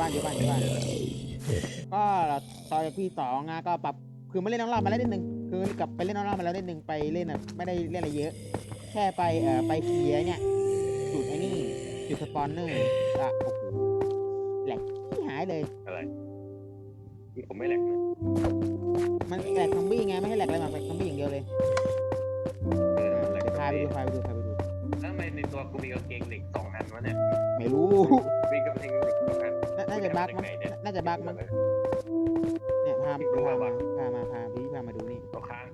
บ้านอยู่บ้านอยู่บ้านก็ตอนพี่สองอะก็ปรับคือไม่เล่นน้องรอบมาแล้วนิดนึงคือกลับไปเล่นน้องรอบมาแล้วนิดนึงไปเล่นอะไม่ได้เล่นอะไรเยอะ แค่ไปเอ่อไปเคลียร์เนี่ยจุดไอ้นี่จุดสปอนเนอร์อะโอ้โหแหลกที่หายเลยอะไรนี่ผมไม่แหลกนะมันแหลกซอมบี้ไงไม่ให้แหลกอะไรมาเป็นซอมบี้อย่างเดียวเลยเออแหลกเดี๋ยวพาไปดูพาไปดูพาไป ดูทำไมในตัวกูมีกางเกงเหล็กสองอันวะเนี่ยไม่รู้ มีกางเกงเหล็กสองอันน่าน่าจะบั๊กมั้ง น่าจะบั๊กมั้ง เนี่ยพาพามาพามาพาพี่พามาดูนี่ตกค้าง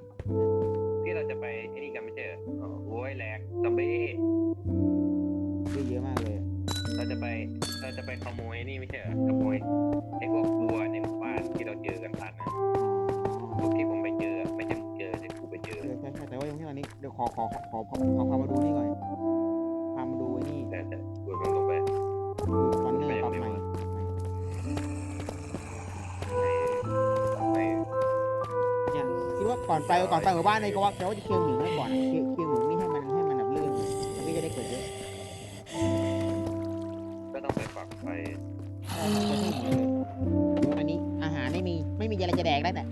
ที่เราจะไปไอ้นี่กันไม่ใช่เหรออ๋อโอ้ยแหลกซอมบี้ซื้อเยอะมากเลย เราจะไป เราจะไปขโมยไอ้นี่ไม่ใช่เหรอขโมยไอ้พวกวัวในหมู่บ้านที่เราเจอกันผ่านนะพวกที่ผมไปเจอไม่ใช่มึงเจอ ช่ใช่แต่ว่ายังที่ตอนนี้เดี๋ยวขอขอขอขอขอขอพามาดูนี่ก่อนพามาดูไอ้นี่แต่แต่กูลงลงไปดูสปอนเนอร์ปรับใหม่ในในเนี่ยคิดว่าก่อนไปก่อนไปหมู่บ้านในก็ว่าจะว่าจะเคี่ยวหมูไว้ก่อนเคี่ยวเคี่ยวหมูนี่ให้มันให้มันแบบลื่นแล้วก็จะได้เกิดเยอะก็ต้องไปฝักไฟเออจะให้หมูเลยดูอันนี้อาหารไม่มีไม่มีอะไรจะแดกได้แต่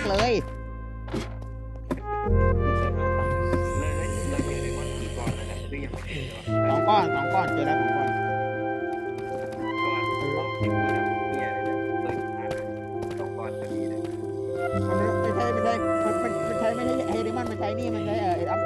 กเลยสองก้อนสองก้อนเจอแล้วสองก้อนสองก้อนมีเลยมันไม่ใช่ไม่ใช่มันมันมันใช่ไม่ใช่เฮเดมอนมันใช้นี่มันใช้เอ่ออัพ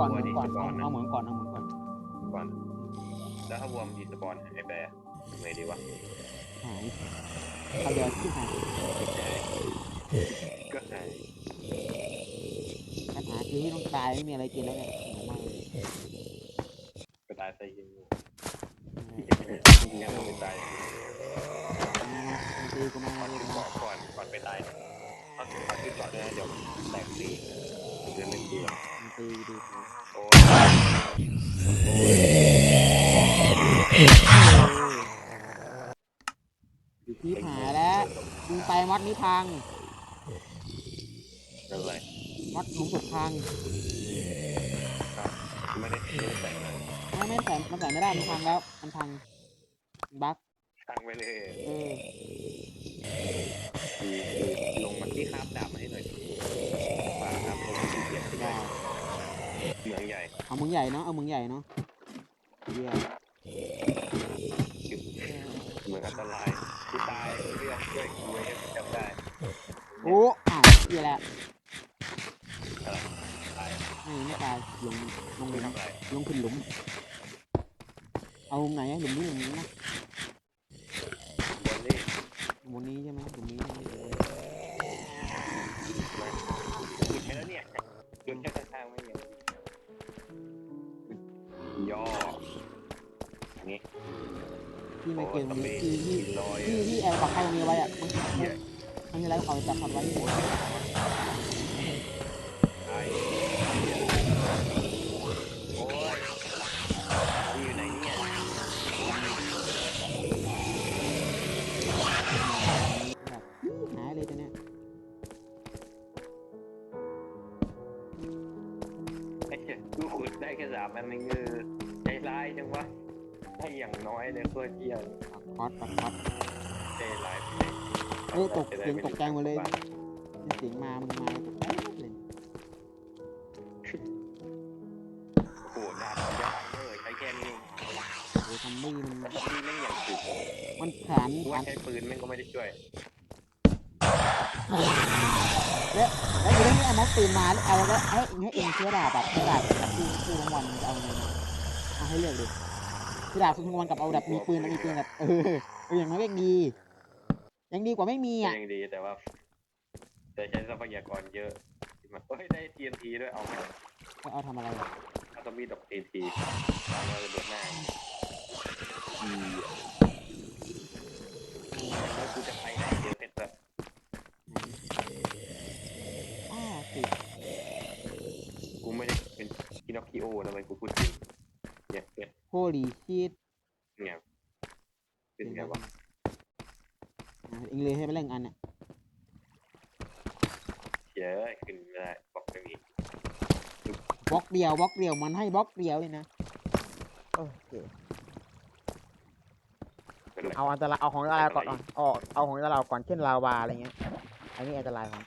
เอาเหมืองก่อนเหมืองก่อนเอาเหมืองก่อนเอาเหมืองก่อนก่อน แล้วถ้าวัวมันดีสปอนหายไปอะทำไงดีวะหายเอาเดี๋ยวที่หายก็หายปัญหาคือที่ต้องตายไม่มีอะไรกินแล้วเนี่ยเหนื่อยมากเลยก็ตายซะยิงยังไม่ตายมันตีกูมาก่อนเลยก่อนก่อนก่อนไปตายต้องต้องขึ้นก่อนนะเดี๋ยวแตกตีเดือนไม่เบื่อ มันตีดูโอ้ที่หายแล้วมึงไปวัดนี้พังอะไรวัดหลุมศพพังไม่ได้ไม่ได้แต่งไม่ไม่ใส่งมันใส่งไม่ได้มันพังแล้วมันพังบั๊กตั้งไว้เลยเออลงมาที่คาบดาบมาให้หน่อยฝาครับลงมาที่เกียรติ ได้ เมืองใหญ่เอามึงใหญ่เนาะเอามึงใหญ่เนาะเยี่ยมเมืองอันตรายกูตายเรื่องช่วยกูไว้ให้จำได้โอ้อ้าวเยี่ยแล้วอะไรตายไม่ไม่ตายลงลงหไม่ลุมทำอะไรลงขึ้นหลุม ที่ซที่กินลอยที่ที่แอบปักเข้าตรงนี้ไว้อะมันมันมีอะไรเขาจับพันไว้โอ้ยตายโอ้ยนี่อยู่ไหนเนี่ยแบบหายเลยตัวเนี้ยไอ้เหี้ยกูขุดได้แค่สามอันนึงคือใจร้ายจังวะ ให้อย่างน้อยเนี่ยเพื่อเที่ยงปักคอสปักคอสใจร้ายไปเฮ้ยตกเสียงตกใจหมดเลยเสียงมามึงมาตกใจหมดเลยโอ้โหดาบยากเออใช้แค่นี้โอ้ยทำมี่มันแต่ที่แม่งอย่างสุดมันขานกูขาว่านใช้ปืนแม่งก็ไม่ได้ช่วยแล้วแล้วอยู่ได้ไอ้ม็อกปืนมาแล้วเอาแล้วให้ให้เองเชื้อดาบแบบดาบแบบคู่คู่ทั้งวันจะเอาไงเนี่ยเอาให้เลือกดิ คือดาบสู้ทั้งวันกับเอาแบบมีปืนแล้วมีปืนแบบเออเอออย่างน้อยก็ยังดี ยังดีกว่าไม่มีก็อะ ยังดีแต่ว่า แต่ใช้ทรัพยากรเยอะเฮ้ยได้ TNT ด้วยเอาไหมก็เอาทำอะไรอะเอาต้องมีดอก TNT ตามมาระเบิดหน้าอีแล้วกูจะไปไหนเดี๋ยวเพชรแบบอ้าสิกูไม่ได้เป็นพินอคคิโอนะมันกูพูดจริง เนี่ยเนี่ยโฮลีชีตไงเป็นไงวะเองเลยให้ไปเล่นอันเนี่ยเฉยขึ้นไม่ได้บอกไม่มีบล็อกเดียวบล็อกเดียวมันให้บล็อกเดียวเลยนะโอเคเป็นไรเอาอันตรายเอาของอันตรายก่อนเอาเอาของอันตรายก่อนเช่นลาวาอะไรเงี้ย อันนี้อันตรายของ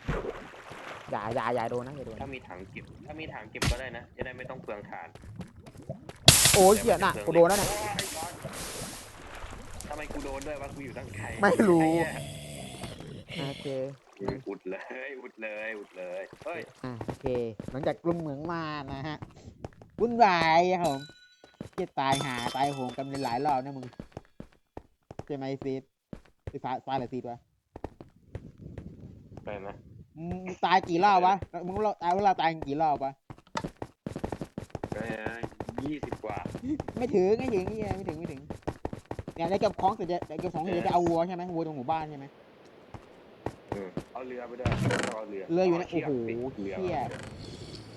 อย่าอย่าอย่าโดนนะอย่าโดนถ้ามีถังเก็บ ถ้ามีถังเก็บก็ได้นะ จะได้ไม่ต้องเปลืองถ่าน โอ้ยเหี้ยน่ะกูโดนแล้วเนี่ยโอ้ยบอสทำไมกูโดนด้วยวะกูอยู่ตั้งไกลไม่รู้ไอ้เหี้ยโอเคอุดเลยอุดเลยอุดเลยเฮ้ยอะโอเค หลังจากกลุ่มเหมืองมานะฮะวุ่นวายครับผมเจ็ดตายหาตายโหงกันหลายรอบนะมึงใช่ไหมซีดไอ้ฟ้าฟ้าหรือซีดวะไปนะมึงตายกี่รอบวะมึงเราตายเวลาตายกี่รอบวะ ยี่สิบกว่า ไม่ถึงไม่ถึงเหี้ยไม่ถึงไม่ถึงเนี่ยได้เก็บของเสร็จจะได้เก็บของเสร็จจะเอาวัวใช่ไหมวัวตรงหมู่บ้านใช่ไหมเออเอาเรือไปด้วยต้องเอาเรือเรืออยู่ในาชืกโอ้โหติดเรือเชี่ย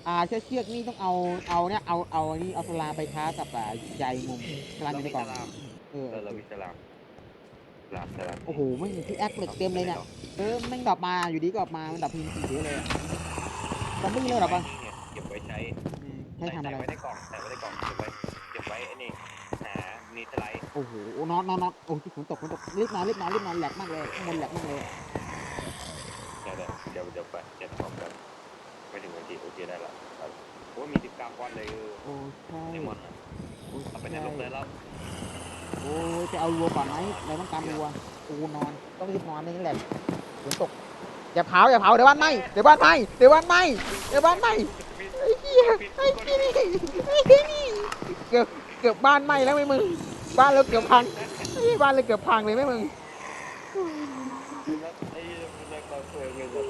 อ่าเชือกเชือกนี่ต้องเอาเอาเนี่ยเอาเอาอันนี้เอาสลามไปค้ากับอ่าใยมุมสลามอยู่ในกล่องเรามีสลามเออเออเรามีสลามสลามสลามโอ้โหไม่มีที่แอคเหล็กเต็มเลยเนี่ยเออแม่งดรอปมาอยู่ดีก็ดรอปมามันดรอปพิมพ์สีเยอะเลยอะซอมบี้เลยดรอปปะเก็บไว้ใช้อืม ให้ทำอะไร ใส่ไว้ในกล่องใส่ไว้ในกล่องเก็บไว้เก็บไว้ไอ้นี่หานีสไลด์โอ้โหนอนนอนนอนโอ้ยฝนตกฝนตกรีบนอนรีบนอนรีบนอนแหลกมากเลยข้างบนแหลกมากเลยเดี๋ยวเดี๋ยวเดี๋ยวเดี๋ยวไปเดี๋ยวพร้อมกันไม่ถึงนาทีโอเคได้ละครับโอ้ยมีสิบเก้าก้อนเลยเออโอ้ใช่ไอมอนอะโอ้ยเอาไปในโรงเลยแล้วโอ้ยจะเอาวัวก่อนไหมเราต้องการวัวโอ้นอนต้องรีบนอนไม่งั้นแหลกฝนตกอย่าเผาอย่าเผาเดี๋ยวบ้านไหมเดี๋ยวบ้านไหมเดี๋ยวบ้านไหมเดี๋ยวบ้านไหมไอ้เหี้ยไอ้เหี้ยนี่ไอ้เหี้ยนี่เกือบเกือบบ้านไหม้แล้วไหมมึง บ้านเราเกือบพังไอ้บ้านเราเกือบพังเลยไหมมึงไอ้เลิกเราเฟืองเลยแบบ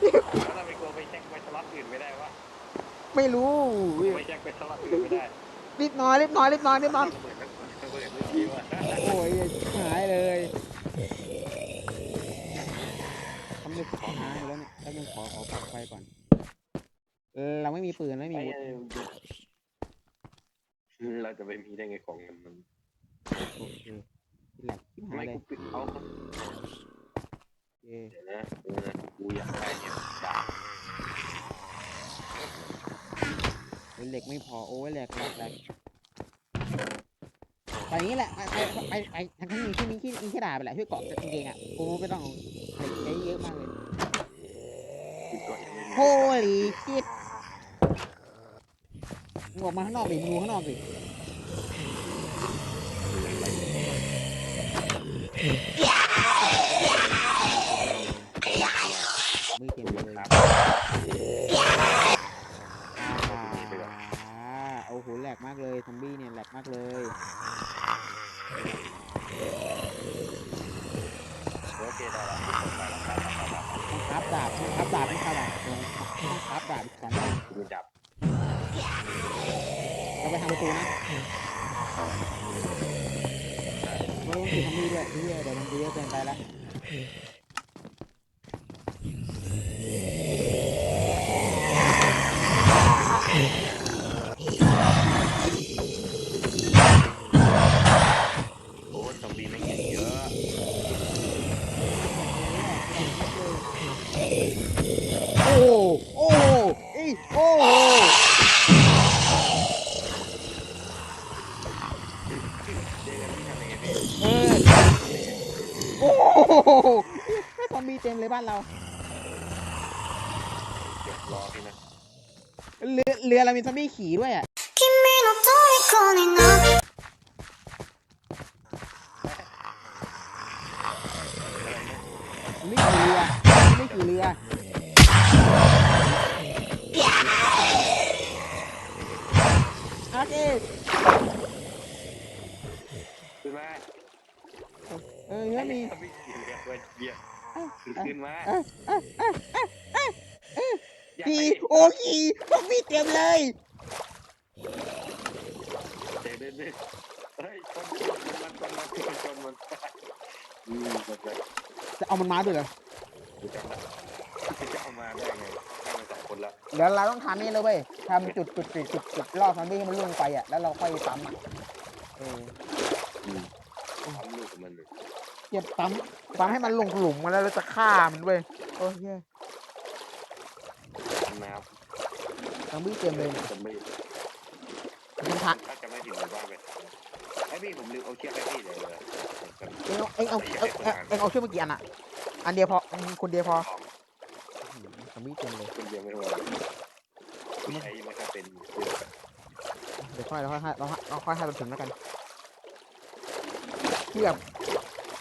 แล้วทำไมกลัวไปแช็คไปสล็อตอื่นไม่ได้วะไม่รู้ไปแช็คไปสล็อตอื่นไม่ได้รีบนอนรีบนอนรีบนอนรีบนอนเหมือนกันเหมือนเมื่อกี้ว่ะโอ้ยหายเลยทำเรื่องขอหายแล้วเนี่ยแล้วมึงขอขอปักไฟก่อน เออเราไม่มีปืนไม่มีไอ้อาวุธเราจะไปมีได้ไงของมันมันโอเคแหลกชิบหาไม่ยเลยกูปิดเอาโอเคเดี๋ยวนะกูนะกูอยากได้เนี่ยดาบเหล็กไม่พอโอ้ยแหลกแหลกแหลกไปอย่างนี้แหละไปไปไปไปทั้งนี้ที่นี้ที่นี้ที่ด่าไปแหละช่วยเกาะกางเกงอะกูไม่ต้องเอาเหล็กใช้เยอะมากเลย กูก่อนจะไม่มีโฮลีชิตมึง ออกมาข้างนอกดิงดูข้างนอกดิมือเต็มเลยอาโอ้โหแหลกมากเลยซอมบี้เนี่ยแหลกมากเลยโอเคได้ละกูกดไปละครับครับครับต้องพับดาบต้องพับดาบต้องพับดาบต้องพับดาบ ปทำประตูนะไม่ต้องถือทำมือด้วยเฮียเดี๋ยวมันเยอะเกินไปแล้ว โอ้ซอมบี้ไม่งเยอะ โอ้โหโอ้โหอีโอ้โห โหไม่ ซอมบี้เต็มเลยบ้านเราเดี๋ยวรอพี่นะเรือเรือเรามีซอมบี้ขี่ด้วยอะ จะเอามันมาด้วยเหรอกูจำได้จะเอามาได้ไงได้มาสองคนละเดี๋ยวเราต้องทำนี่เลยเว้ยทำจุดจุดจุดจุดจุดล่อซอมบี้ให้มันล่วงไปอะแล้วเราค่อยปั๊มอะเอออืมทำลูกกับมันเลยเก็บปั๊มปั๊มให้มันลงหลุมมาแล้วเราจะฆ่ามันเว้ยโอเคทำน้ซอมบี้เต็มเลยำจะไม่มันพัก ถ้าจะไม่ถึงหมู่บ้านไปไอ้ พี่ผมลืมเอาเชือกให้พี่เลยเลยเอ็งเอาเอ็งเอาเอ็งเอาเอ็งเอาช่วยเมื่อกี้อันอะอันเดียวพออืมคนเดียวพอซอมบี้เต็มเลยคนเดียวไม่พอผู้ใช้ไม่ค่อยเป็นเดี๋ยวค่อยเราค่อยให้เราให้เราค่อยให้มันถึงแล้วกันที่แบบ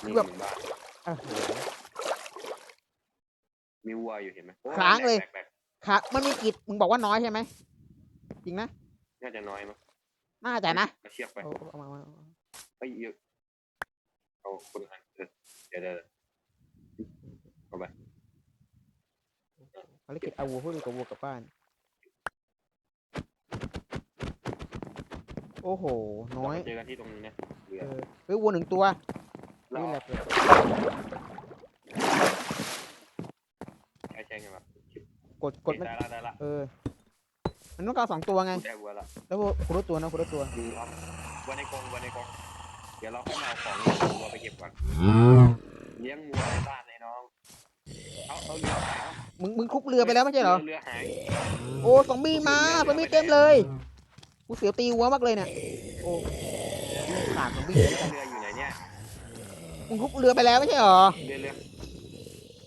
มีแบบหมู่บ้านเออมีวัวอยู่เห็นไหมค้างเลยแปลกครับมันมีกิจมึงบอกว่าน้อยใช่ไหมจริงนะๆน่าจะน้อยมั้งน่าจะนะเอาเชือกไป เอาเอามาเอามาไอ้ยเยอะเอาคนละอันเออเดี๋ยวเดี๋ยวภารกิจเอาวัวพูดกับวัวกลับบ้าน โอ้โห น้อยเราเจอกันที่ตรงนี้นะเรือเออเฮ้ยวัวหนึ่งตัวเรานี่แหละใช่ใช่ไงครับกดกดมันได้ละได้ละเออมันต้องการสองตัวไงได้วัวละแล้ววัวคุณรู้ตัวนะคุณรู้ตัวดูครับวัวในกรงวัวในกรง เดี๋ยวเราค่อยมาเอาของวัวไปเก็บก่อนเลี้ยงวัวในบ้านไอ้น้องเอาเอาเรือหายมึงมึงคุบเรือไปแล้วไม่ใช่เหรอ เรือหายโอ้ซอมบี้มาซอมบี้เต็มเลย กูเสียวตีวัวมากเลยเนี่ย โอ้ขาดซอมบี้เลยแล้วกันเรืออยู่ไหนเนี่ยมึงคุบเรือไปแล้วไม่ใช่เหรอ เรือเรือ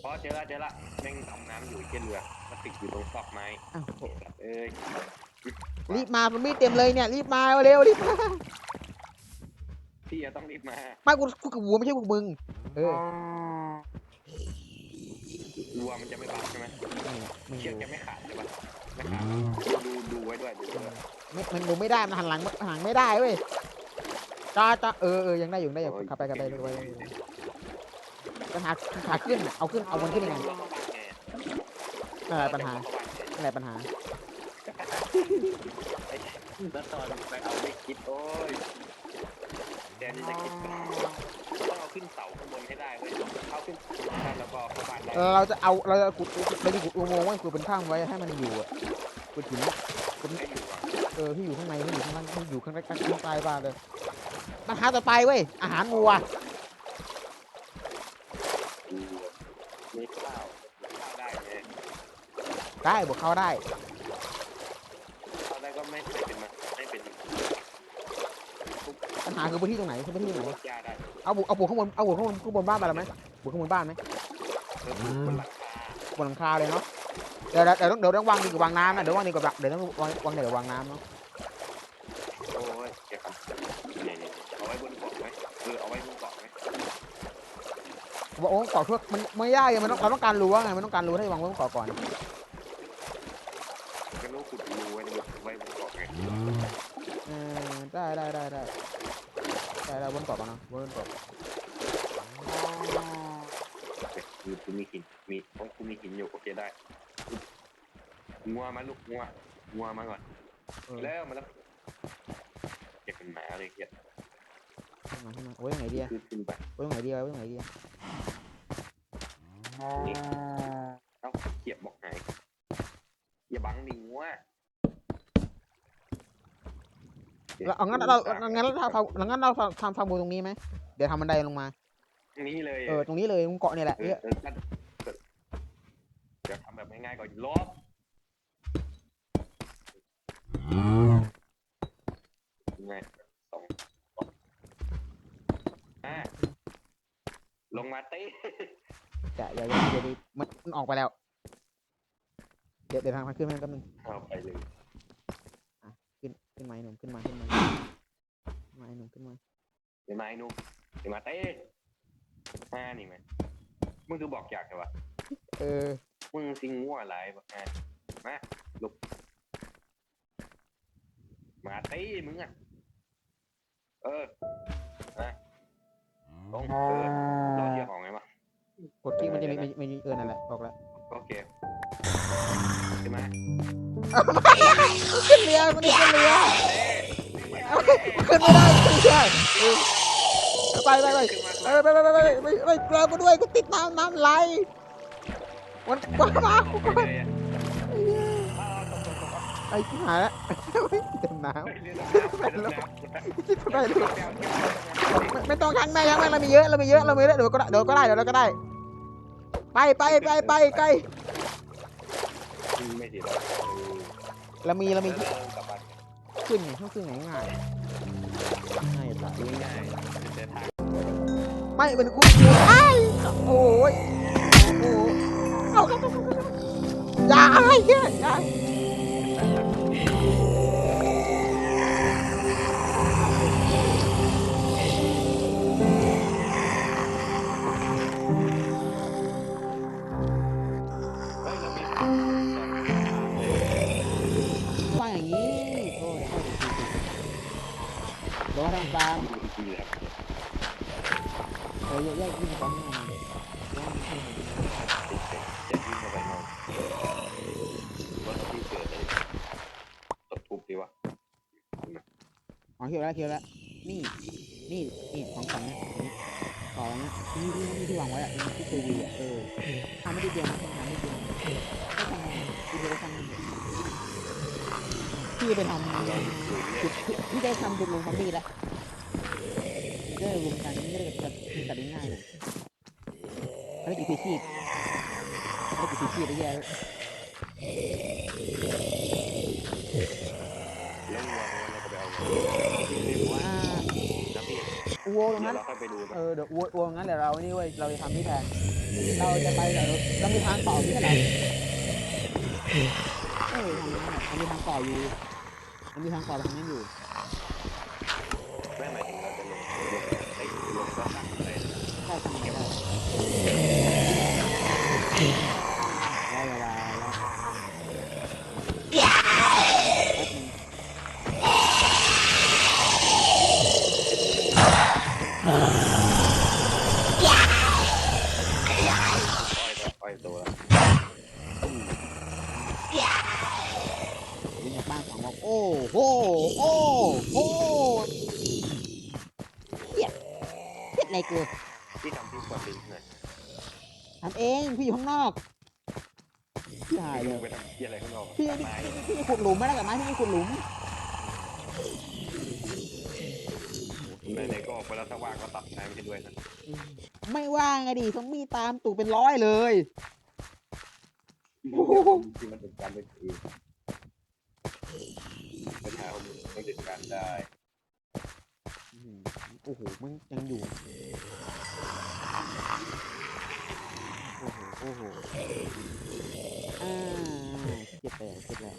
พอเจอละเจอละแม่งดำน้ำอยู่เจเรือมันติดอยู่ตรงซอกไม้อ้าวโอ้เอ้ยรีบมาซอมบี้เต็มเลยเนี่ยรีบมาเร็วรีบมา พี่จะต้องรีบมาไม่กูกูกับวัวไม่ใช่พวกมึง เออรัวมันจะไม่บักใช่ไหมนี่มึงเชือกดูจะไม่ขาดใช่ปะไม่ขาดดูดูดูไว้ด้วยดูด้วยไม่มันดูไม่ได้มันหันหลังหันไม่ได้เว้ยจ้าจ้าเออเออยังได้อยู่ยังได้อยู่ขับไปขับไปขับไปปัญหาขาขึ้นน่ะเอาขึ้นเอามันขึ้นยังไงนั่นแหละปัญหานั่นแหละปัญหาแล้วตอนไปเอาไม่คิดโอ้ย แทนที่จะคิดต้องเอาขึ้นเสาข้างบนให้ได้เว้ยเอาขึ้นแล้วก็เข้าบ้านได้เราจะเอาเราจะขุดเราจะขุดอุโมงค์ไว้ขุดเป็นถ้ำไว้ให้มันอยู่อะขุดหินอะให้อยู่ก่อนเออที่อยู่ข้างในที่อยู่ข้างล่างที่อยู่ข้างใต้ข้างใต้บ้านเลยปัญหาต่อไปเว้ยอาหารวัวดูไม่ข้าวข้าวได้ไหมได้บวกเข้าได้ ข้าวได้ก็ไม่ไม่เป็นมาไม่เป็น ปัญหาคือพื้นที่ตรงไหนคือพื้นที่ตรงไหนยาได้เอาบุกเอาบุกข้างบนเอาบุกข้างบนข้างบนบ้านมาแล้วไหมบุกข้างบนบ้านไหมเออคนราคาบนหลังคาเลยเนาะเดี๋ยวเดี๋ยวเดี๋ยวต้องเดี๋ยวต้องวางดีกว่าวางน้ำนะเดี๋ยววางดีกว่าเดี๋ยวต้องวางวางเดี๋ยววางน้ำเนาะโอ้ยเดี๋ยวครับนี่นี่เอาไว้บนเกาะไหมเออเอาไว้บนเกาะไหมบอกโอ้เกาะเพื่อมันไม่ได้ไงมันต้องเราต้องการรู้ว่าไงมันต้องการรู้ให้วางไว้บนเกาะก่อนก็รู้ขุดรูไว้ในไว้บนเกาะไงเออได้ได้ได้ได้ ได้ได้บนเกาะก่อนนะบนเกาะมีกูมีหินมีโอ้กูมีหินอยู่โอเคได้งัวมาลูกงัวงัวมาก่อน เออแล้วมาแล้วเก็บเป็นหมาเลยเฮียขึ้นมาขึ้นมาเอาไว้ตรงไหนดีอะขึ้นขึ้นไปไว้ตรงไหนดีอะไว้ตรงไหนดีอะเอ้าเกียบบอกหายอย่าบังดิงัว เราเอางั้นเราเอางั้นเราทำงั้นเราทำทำฟาร์มบูตรงนี้ไหมเดี๋ยวทำบันไดลงมา นี่เลยเออตรงนี้เลยตรงเกาะเนี่ยแหละเอเนี่อยเออนั่นเดี๋ยวทำแบบง่ายๆก่อนลบง่ายสองสองอ่าลลงมาตีจะเดี๋ยวเดี๋ยวเดี๋ยวดิมันมันออกไปแล้ว เดี๋ยวเดี๋ยวทางมันขึ้นมาแป๊บนึงเอาไปเลย ขึ้นขึ้นมาไอ้หนุ่มขึ้นมาขึ้นมาขึ้นมาไอ้หนุ่มขึ้นมาเดี๋ยวมาไอ้หนุ่มเดี๋ยวมาเต้ห้านี่ไหมมึงดูบอกอยากใช่ปะเออมึงสิงงัวอะไรบอกห้ามาลุกมาเต้มึงอะเออมาลงเออรอเทียบของไงวะกดคลิกมันจะมีมีมีเออนั่นแหละบอกแล้วโอเค ใช่ไหมขึ้นเรือมันขึ้นเรือขึ้นไม่ได้ขึ้นไม่ได้เอไปไปไปไปไปไปไปไปไปกลือกูด้วยกูติดน้ำน้ำไหลมันกว้ามากไปเลยอะอ้าไอ้ที่หายแล้วเต็มน้ำน้ำไปเรือดำน้ำำคิดได้เลยไม่ไม่ต้องทั้งแม่ยังแม่เรามีเยอะเรามีเยอะเรามีเยอะเดี๋ยวก็ได้เดี๋ยวก็ได้เดี๋ยวก็ได้ ไปไปไปไปไกล ไม่ดีหรอกเรามีเรามีเออกลับบ้านขึ้นไงต้องขึ้นไงง่ายง่ายตายง่ายๆเดินทางไม่เป็นกูไอ้โอ้ยโอ้เอาเอาเอาอย่าอะไรเนี่ยอย่า โดนทางฟาร์มดีแล้วเออแยกๆขึ้นฟาร์มนี่จะวิ่งเข้าไปนอนรถที่เกิดเลยตบทุบดีวะอ๋อเขียวแล้วเขียวแล้วนี่ นี่นี่ของของเนี่ยของเนี่ยที่ที่ที่ที่วางไว้อะที่เคยวีอะเออทำไม่ได้เดียวทำไม่ได้เดียวก็ทำที่จะได้ทำ ที่ไปทำจุดที่ได้ทำจุดลงซอมบี้แล้วได้ลงกันไม่ได้จัดจัดได้ง่ายเลยอันนี้กี่ปีชีพอันนี้กี่ปีชีพได้แย่แล้ววัวเราก็ไปเอาไรอย่าอ่านะพี่วัวตรงนั้นเอยไปดูเออเดี๋ยววัววัวงั้นเดี๋ยวเรานี่เว้ยเราจะทำที่แทนเราจะไปเดี๋ยวเรามีทางต่อที่เท่าไหร่เออทำนั้นแหละมันมีทางต่ออยู่ มันมีทางต่อทางนั้นอยู่ไม่หมายถึงเราจะลงลงไปลงก็สั่งไรใช่ทางนี้ได้ องพี่อยู่ข้างนอกพี่หายเลดูยไปทำที่อะไรข้างนอกพี่ไม้พี่พี่ขุดหลุมไม่ได้กับไม้พี่ไม่ขุดหลุมในๆก็ออกไปแล้วถ้าว่างก็ตัดน้ำไปด้วยนะไม่ว่างไงดิซอมบี้ตามตู่เป็นร้อยเลยที่มันเป็นการเป็นเองปัญหาของมึงไม่เป็นการได้อืมโอ้โหมันยังอยู่ โอ้โหโอ้โหอ่าเจ็บแล้วเจ็บแล้ว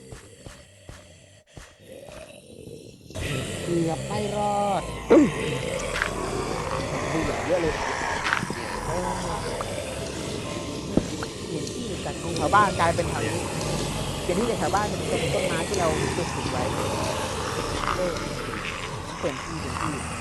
เกือบไม่รอดดูอย่างเยอะเลยเออเปลี่ยนที่จากตรงแถวบ้านกลายเป็นแถวนี้เปลี่ยนที่จากแถวบ้านเป็นต้นต้นไม้ที่เราปลูกไว้เออเปลี่ยนที่เปลี่ยนที่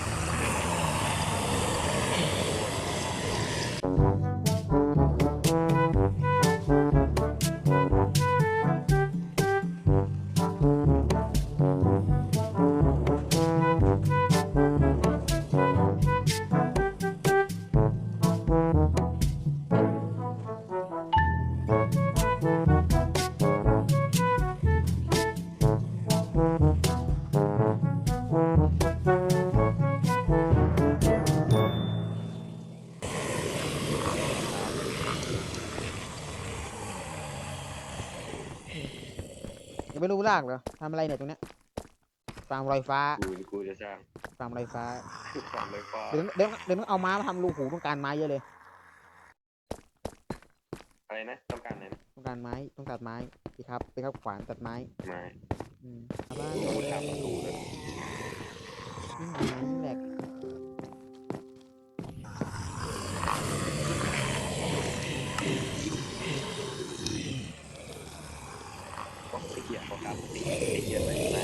กลากเหรอทำอะไรเนี่ยตรงเนี้ยฟาร์มลอยฟ้ากูกูจะสร้างฟาร์มลอยฟ้าสร้างเลยฟ้าเดี๋ยวเดี๋ยวเดี๋ยวต้งเอาม้ามาทำรูหูต้องการไม้เยอะเลยอะไรนะต้องการอะไรต้องการไม้ต้องตัดไม้พี่ครับพี่ครับขวานตัดไม้ไม้อืมเอาบ้านกูทำประตูแหลก เกียบเขาครับตีเกียบไปไหน